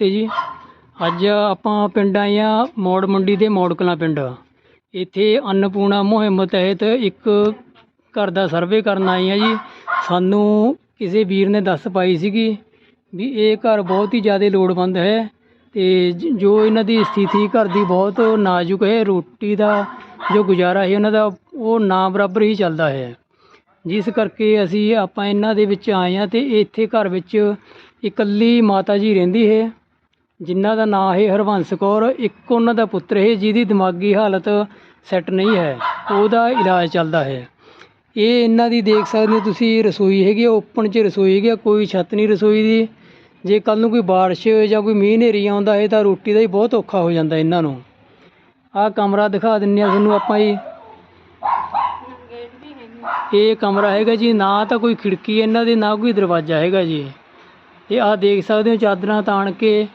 ਤੇ ਜੀ, ਅੱਜ ਆਪਾਂ ਪਿੰਡ ਆਏ ਹਾਂ ਮੌੜ ਮੰਡੀ ਦੇ ਮੋੜ ਕਲਾਂ ਪਿੰਡ। ਇੱਥੇ ਅੰਨਪੂਰਣਾ ਮੁਹਿੰਮ ਤਹਿਤ ਇੱਕ ਘਰ ਦਾ ਸਰਵੇ ਕਰਨ ਆਏ ਹਾਂ ਜੀ। ਸਾਨੂੰ ਕਿਸੇ ਵੀਰ ਨੇ ਦੱਸ ਪਾਈ ਸੀਗੀ ਵੀ ਇਹ ਘਰ ਬਹੁਤ ਹੀ ਜ਼ਿਆਦਾ ਲੋੜਵੰਦ ਹੈ ਤੇ ਜੋ ਇਹਨਾਂ ਦੀ ਸਥਿਤੀ ਘਰ ਦੀ ਬਹੁਤ ਨਾਜ਼ੁਕ ਹੈ, ਰੋਟੀ ਦਾ ਜੋ ਗੁਜ਼ਾਰਾ ਹੈ ਉਹਨਾਂ ਦਾ, ਉਹ ਨਾ ਬਰਾਬਰ ਹੀ ਚੱਲਦਾ ਹੈ। ਜਿਸ ਕਰਕੇ ਅਸੀਂ ਆਪਾਂ ਇਹਨਾਂ ਦੇ ਵਿੱਚ ਆਏ ਹਾਂ ਤੇ ਇੱਥੇ ਘਰ ਵਿੱਚ ਇਕੱਲੀ ਮਾਤਾ ਜੀ ਰਹਿੰਦੀ ਹੈ। ਜਿਨ੍ਹਾਂ ਦਾ ਨਾਂ ਹੈ ਹਰਬੰਸ ਕੌਰ ਇੱਕ ਉਹਨਾਂ ਦਾ ਪੁੱਤਰ ਹੈ ਜਿਹਦੀ ਦਿਮਾਗੀ ਹਾਲਤ ਸੈੱਟ ਨਹੀਂ ਹੈ ਉਹਦਾ ਇਲਾਜ ਚੱਲਦਾ ਹੈ। ਇਹ ਇਹਨਾਂ ਦੀ ਦੇਖ ਸਕਦੇ ਹੋ ਤੁਸੀਂ ਰਸੋਈ ਹੈਗੀ ਓਪਨ 'ਚ ਰਸੋਈ ਹੈਗੀ ਆ, ਕੋਈ ਛੱਤ ਨਹੀਂ ਰਸੋਈ ਦੀ। ਜੇ ਕੱਲ੍ਹ ਨੂੰ ਕੋਈ ਬਾਰਿਸ਼ ਜਾਂ ਕੋਈ ਮੀਂਹ ਹਨੇਰੀ ਆਉਂਦਾ ਹੈ ਤਾਂ ਰੋਟੀ ਦਾ ਹੀ ਬਹੁਤ ਔਖਾ ਹੋ ਜਾਂਦਾ ਇਹਨਾਂ ਨੂੰ। ਆਹ ਕਮਰਾ ਦਿਖਾ ਦਿੰਨੇ ਆ ਤੁਹਾਨੂੰ ਆਪਾਂ ਜੀ। ਇਹ ਕਮਰਾ ਹੈਗਾ ਜੀ ਨਾ ਤਾਂ ਕੋਈ ਖਿੜਕੀ ਇਹਨਾਂ ਦੇ ਨਾ ਕੋਈ ਦਰਵਾਜ਼ਾ ਹੈਗਾ ਜੀ। ਇਹ ਆਹ ਦੇਖ ਸਕਦੇ ਹੋ ਚਾਦਰਾਂ ਤਾਣ ਕੇ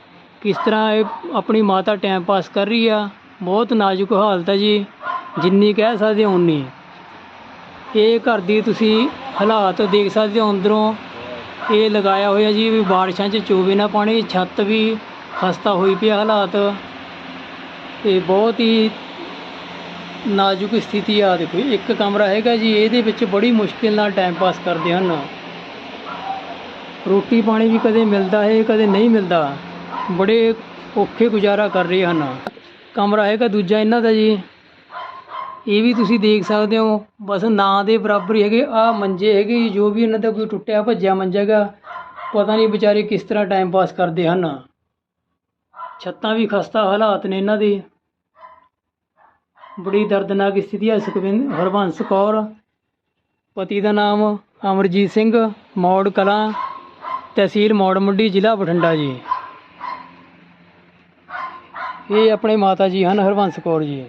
ਕਿਸ ਤਰ੍ਹਾਂ ਇਹ ਆਪਣੀ ਮਾਤਾ ਟਾਈਮ ਪਾਸ ਕਰ ਰਹੀ ਆ? ਬਹੁਤ ਨਾਜ਼ੁਕ ਹਾਲਤ ਹੈ ਜੀ। ਜਿੰਨੀ ਕਹਿ ਸਕਦੇ ਹੋ, ਉਨੀ। ਇਹ ਘਰ ਦੀ ਤੁਸੀਂ ਹਾਲਾਤ ਦੇਖ ਸਕਦੇ ਹੋ ਅੰਦਰੋਂ। ਇਹ ਲਗਾਇਆ ਹੋਇਆ ਜੀ ਵੀ ਬਾਰਿਸ਼ਾਂ 'ਚ ਚੋਵੇ ਨਾ ਪਾਣੀ ਛੱਤ ਵੀ ਖਸਤਾ ਹੋਈ ਪਈ ਹਾਲਾਤ। ਤੇ ਬਹੁਤ ਹੀ ਨਾਜ਼ੁਕ ਸਥਿਤੀ ਆ ਦੇਖੋ, ਇੱਕ ਕਮਰਾ ਹੈਗਾ ਜੀ, ਇਹਦੇ ਵਿੱਚ ਬੜੀ ਮੁਸ਼ਕਿਲ ਨਾਲ ਟਾਈਮ ਪਾਸ ਕਰਦੇ ਹਨ। ਰੋਟੀ ਪਾਣੀ ਵੀ ਕਦੇ ਮਿਲਦਾ ਹੈ, ਕਦੇ ਨਹੀਂ ਮਿਲਦਾ। ਬੜੇ ਔਖੇ ਗੁਜ਼ਾਰਾ ਕਰ ਰਹੇ ਹਨ। ਕਮਰਾ ਹੈਗਾ ਦੂਜਾ ਇਹਨਾਂ ਦਾ ਜੀ। ਇਹ ਵੀ ਤੁਸੀਂ ਦੇਖ ਸਕਦੇ ਹੋ ਬਸ ਨਾਂ ਦੇ ਬਰਾਬਰ ਹੀ ਹੈਗੇ। ਆ ਮੰਜੇ ਹੈਗੇ ਜੀ, ਜੋ ਵੀ ਇਹਨਾਂ ਦਾ ਕੋਈ ਟੁੱਟਿਆ ਭੱਜਿਆ ਮੰਜਾ ਹੈਗਾ ਪਤਾ ਨਹੀਂ ਵਿਚਾਰੇ ਕਿਸ ਤਰ੍ਹਾਂ ਟਾਈਮ ਪਾਸ ਕਰਦੇ ਹਨ। ਛੱਤਾਂ ਵੀ ਖਸਤਾ ਹਾਲਾਤ ਨੇ ਇਹਨਾਂ ਦੇ। ਬੜੀ ਦਰਦਨਾਕ ਸਥਿਤੀ ਹੈ ਸੁਖਵਿੰਦ ਹਰਬੰਸ ਕੌਰ ਪਤੀ ਦਾ ਨਾਮ ਅਮਰਜੀਤ ਸਿੰਘ ਮੌੜ ਕਲਾਂ ਤਹਿਸੀਲ ਮੌੜ ਮੰਡੀ ਜ਼ਿਲ੍ਹਾ ਬਠਿੰਡਾ ਜੀ। ਇਹ ਆਪਣੇ ਮਾਤਾ ਜੀ ਹਨ ਹਰਬੰਸ ਕੌਰ ਜੀ।